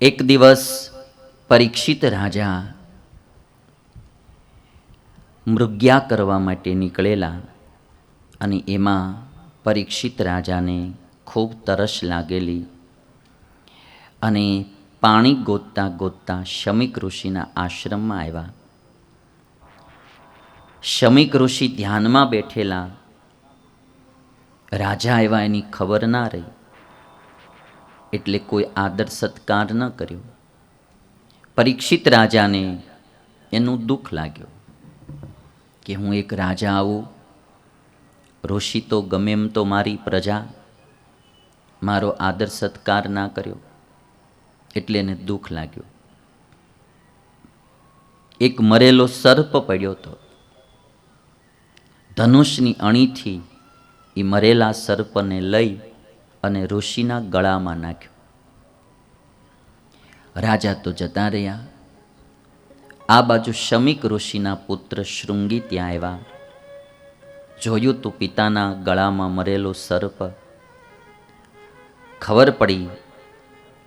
એક દિવસ પરીક્ષિત રાજા મૃગ્યા કરવા માટે નીકળેલા અને એમાં પરીક્ષિત રાજાને ખૂબ તરસ લાગેલી અને પાણી ગોતતા ગોતતા શમિક ઋષિના આશ્રમમાં આવ્યા. શમિક ઋષિ ધ્યાનમાં બેઠેલા. રાજા આવ્યા એની ખબર ના રહી. એટલે કોઈ આદર સત્કાર ન કર્યો. પરીક્ષિત રાજાને એનું દુઃખ લાગ્યું કે હું એક રાજા આવું. ઋષિ તો ગમે એમ તો મારી પ્રજા. મારો આદર સત્કાર ના કર્યો એટલે એને દુઃખ લાગ્યું. એક મરેલો સર્પ પડ્યો હતો. ધનુષની અણીથી એ મરેલા સર્પને લઈ અને ઋષિના ગળામાં નાખ્યો. રાજા તો જતા રહ્યા. આ બાજુ શમિક ઋષિના પુત્ર શૃંગી ત્યાં આવ્યા. જોયું તું પિતાના ગળામાં મરેલો સર્પ. ખબર પડી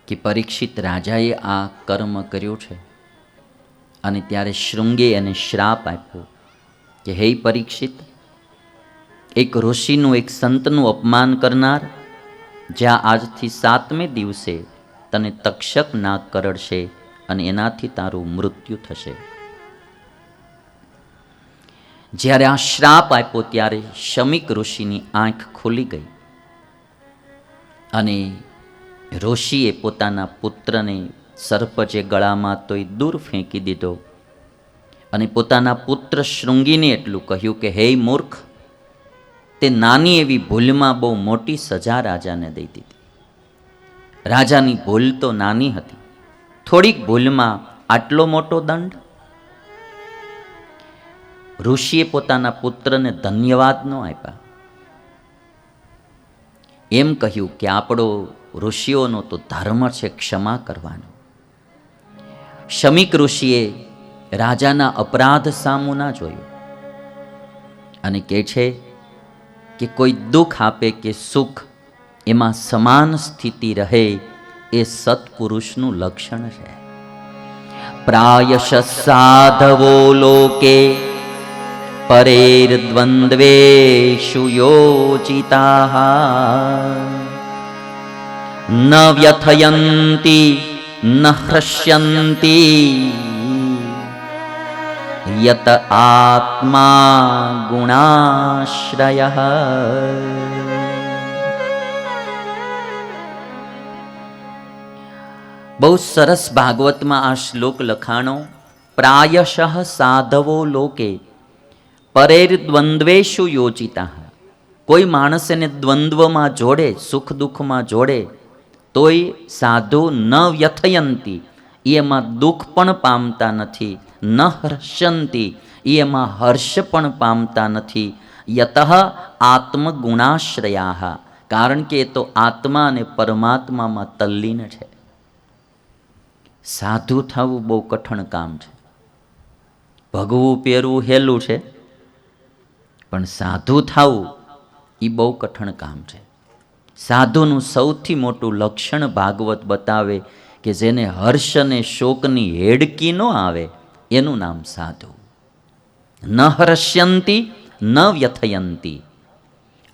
કે પરીક્ષિત રાજાએ આ કર્મ કર્યું છે. અને ત્યારે શૃંગે એને શ્રાપ આપ્યો કે, હે પરીક્ષિત, એક ઋષિનું એક સંતનું અપમાન કરનાર જ્યાં આજથી સાતમે દિવસે તને તક્ષક નાગ કરડશે અને એનાથી તારું મૃત્યુ થશે. જ્યારે આ શ્રાપ આપ્યો ત્યારે શમિક ઋષિની આંખ ખુલી ગઈ અને ઋષિએ પોતાના પુત્રને સર્પ જે ગળામાં તોય દૂર ફેંકી દીધો અને પોતાના પુત્ર શૃંગીને એટલું કહ્યું કે, હે મૂર્ખ તે નાની એવી ભૂલમાં બહુ મોટી સજા રાજાને દઈ દીધી. રાજાની ભૂલ તો નાની હતી. થોડીક ભૂલમાં આટલો મોટો દંડ? ઋષિએ પોતાના પુત્રને ધન્યવાદ ન આપ્યા. એમ કહ્યું કે આપણો ઋષિઓનો તો ધર્મ છે ક્ષમા કરવાનો. શમિક ઋષિએ રાજાના અપરાધ સામું ના જોયું અને કહે છે કે કોઈ દુઃખ આપે કે સુખ, એમાં સમાન સ્થિતિ રહે એ સત્પુરુષનું લક્ષણ છે. પ્રાયશ સાધવો લોકે પરેર દ્વંદ્વે સુયોચિતા ન વ્યથયંતી, ન હૃષ્યંતી યત આત્મા ગુણાશ્રય બહુ સરસ ભાગવતમાં આ શ્લોક લખાણો, પ્રાયશઃ સાધવો લોકે પરેર દ્વંદ્વેશુ યોજિતા કોઈ માણસ એને દ્વંદ્વમાં જોડે, સુખ દુઃખમાં જોડે, તોય સાધુ ન વ્યથયંતી એમાં દુઃખ પણ પામતા નથી। ન હર્ષંતી. એ એમાં હર્ષ પણ પામતા નથી. યત આત્મગુણાશ્રયા કારણ કે એ તો આત્મા અને પરમાત્મામાં તલ્લીન છે. સાધુ થવું બહુ કઠણ કામ છે. ભગવું પહેરવું હેલું છે. પણ સાધુ થવું એ બહુ કઠણ કામ છે. સાધુનું સૌથી મોટું લક્ષણ ભાગવત બતાવે કે જેને હર્ષ અને શોકની હેડકી ન આવે એનું નામ સાધુ. ન હર્ષ્યંતી ન વ્યથયંતી.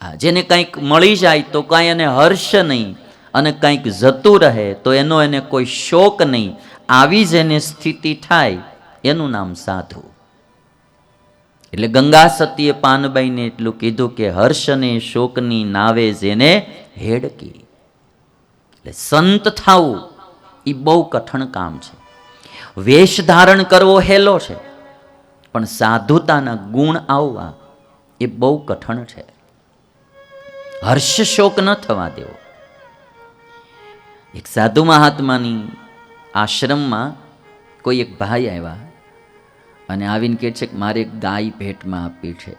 આ જેને કંઈક મળી જાય તો કાંઈ એને હર્ષ નહીં અને કંઈક જતું રહે તો એનો એને કોઈ શોક નહીં. આવી જ એને સ્થિતિ થાય એનું નામ સાધુ. એટલે ગંગા સતીએ પાનબાઈને એટલું કીધું કે હર્ષ અને શોકની નાવે જેને હેડકી. એટલે સંત થવું એ બહુ કઠણ કામ છે. વેશ ધારણ કરવો હેલો છે. પણ સાધુતાના ગુણ આવવા એ બહુ કઠણ છે. હર્ષ શોક ન થવા દેવો. એક સાધુ મહાત્માની આશ્રમમાં કોઈ એક ભાઈ આવ્યા અને આવીને કહે છે કે મારે એક ગાય ભેટમાં આપી છે.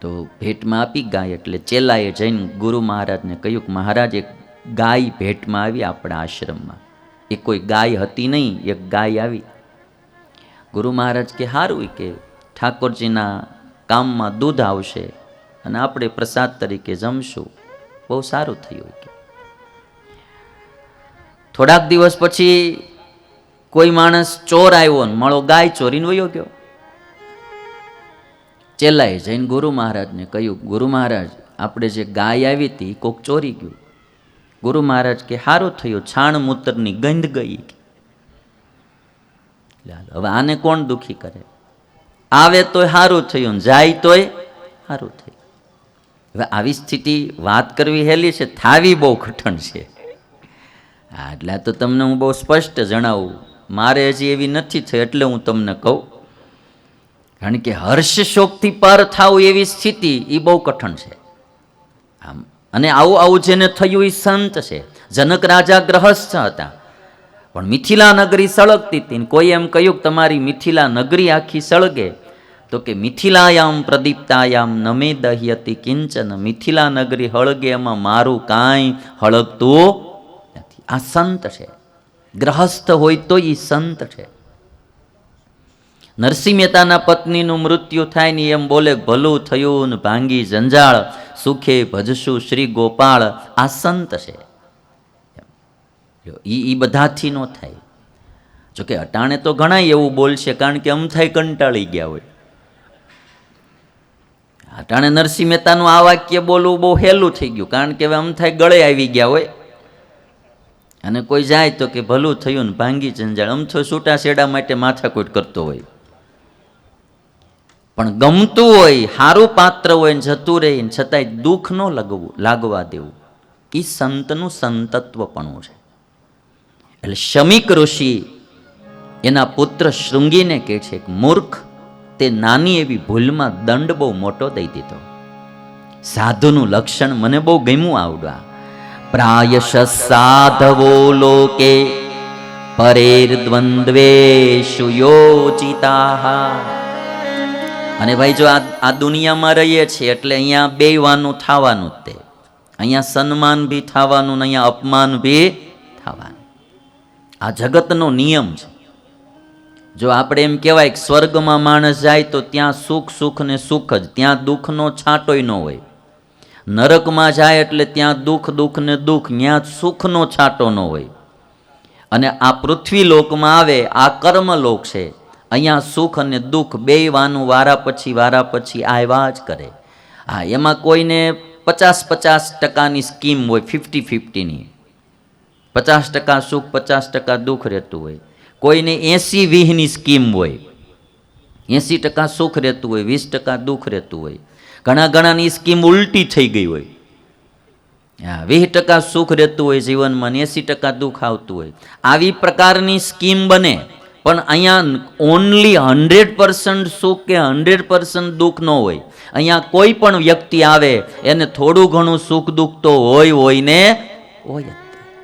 તો ભેટમાં આપી ગાય એટલે ચેલાએ જઈને ગુરુ મહારાજને કહ્યું કે મહારાજ, એક ગાય ભેટમાં આવી આપણા આશ્રમમાં. એ કોઈ ગાય હતી નહીં, એક ગાય આવી. ગુરુ મહારાજ કે સારું કે ઠાકોરજીના કામમાં દૂધ આવશે અને આપણે પ્રસાદ તરીકે જમશું. બહુ સારું થયું કે. થોડાક દિવસ પછી કોઈ માણસ ચોર આવ્યો ને મળો ગાય ચોરીને વયો ગયો. ચેલાએ જઈને ગુરુ મહારાજને કહ્યું, ગુરુ મહારાજ, આપણે જે ગાય આવી હતી કોક ચોરી ગયું. ગુરુ મહારાજ કે સારું થયું, છાણ મૂતરની ગંધ ગઈ હવે આને કોણ દુખી કરે? આવે તોય સારું થયું જાય તોય સારું થયું. હવે આવી સ્થિતિ વાત કરવી હેલી છે, થાવી બહુ કઠણ છે. એટલે તો તમને હું બહુ સ્પષ્ટ જણાવું. મારે હજી એવી નથી થઈ, એટલે હું તમને કહું. કારણ કે હર્ષ શોકથી પર થાવું એવી સ્થિતિ એ બહુ કઠણ છે. આમ અને આવું આવું જેને થયું એ સંત છે. જનક રાજા ગ્રહસ્થ હતા. પણ મિથિલા નગરી સળગતી હતી કોઈ એમ કહ્યું કે તમારી મિથિલા નગરી આખી સળગે. તો કે મિથિલાયામ પ્રદીપ્તાયામ નમે દહ્યતી કિંચન, મિથિલા નગરી હળગે એમાં મારું કાંઈ હળગતું નથી. આ સંત છે. ગ્રહસ્થ હોય તો એ સંત છે. નરસિંહ મહેતાના પત્નીનું મૃત્યુ થાય ને એમ બોલે, ભલું થયું ને ભાંગી જંજાળ. સુખે ભજશું શ્રી ગોપાળ, આ સંત છે. એ એ બધાથી નો થાય. જોકે અટાણે તો ઘણા એવું બોલશે, કારણ કે અમથાય કંટાળી ગયા હોય. અટાણે નરસિંહ મહેતાનું આ વાક્ય બોલવું બહુ હેલું થઈ ગયું, કારણ કે હવે અમથાય ગળે આવી ગયા હોય. અને કોઈ જાય તો કે ભલું થયું ને ભાંગી જંજાળ અમથો છૂટા શેડા માટે માથાકૂટ કરતો હોય. પણ ગમતું હોય સારું પાત્ર હોય ને જતું રહે છતાંય દુઃખ ન લગવું, લાગવા દેવું. એ સંતનું સંતત્વપણું છે. એટલે શમિક ઋષિ એના પુત્ર શૃંગીને કહે છે કે, મૂર્ખ, તે નાની એવી ભૂલમાં દંડ બહુ મોટો દઈ દીધો. સાધુનું લક્ષણ મને બહુ ગમ્યું આવડવા. પ્રાયશ સાધવો લોકે પરેર દ્વંદ્વે યોજિતા અને ભાઈ જો આ આ દુનિયામાં રહીએ છીએ એટલે અહીંયા બેવાનું થવાનું જ તે. અહીંયા સન્માન બી થવાનું ને અહીંયા અપમાન બી થવાનું. આ જગતનો નિયમ છે. જો આપણે એમ કહેવાય કે સ્વર્ગમાં માણસ જાય તો ત્યાં સુખ સુખ ને સુખ જ. ત્યાં દુઃખનો છાંટોય ન હોય. નરકમાં જાય એટલે ત્યાં દુઃખ દુઃખ ને દુઃખ. ત્યાં સુખનો છાંટો ન હોય. અને આ પૃથ્વી લોકમાં આવે, આ કર્મલોક છે. અહીંયા સુખ અને દુઃખ બે વાનું વારા પછી વારા પછી આવ્યા જ કરે. હા, એમાં કોઈને પચાસ પચાસ ટકાની સ્કીમ હોય, ફિફ્ટી ફિફ્ટીની. પચાસ ટકા સુખ, પચાસ ટકા દુઃખ રહેતું હોય. કોઈને એંસી વીહની સ્કીમ હોય, એંસી ટકા સુખ રહેતું હોય, વીસ ટકા દુઃખ રહેતું હોય. ઘણા ઘણાની સ્કીમ ઉલટી થઈ ગઈ હોય. હા, વીસ ટકા સુખ રહેતું હોય જીવનમાં એંસી ટકા દુઃખ આવતું હોય. આવી પ્રકારની સ્કીમ બને. પણ અહીંયા ઓનલી હંડ્રેડ પર્સન્ટ સુખ કે હંડ્રેડ પર્સન્ટ દુઃખ ન હોય. અહીંયા કોઈ પણ વ્યક્તિ આવે, એને થોડું ઘણું સુખ દુઃખ તો હોય હોય ને હોય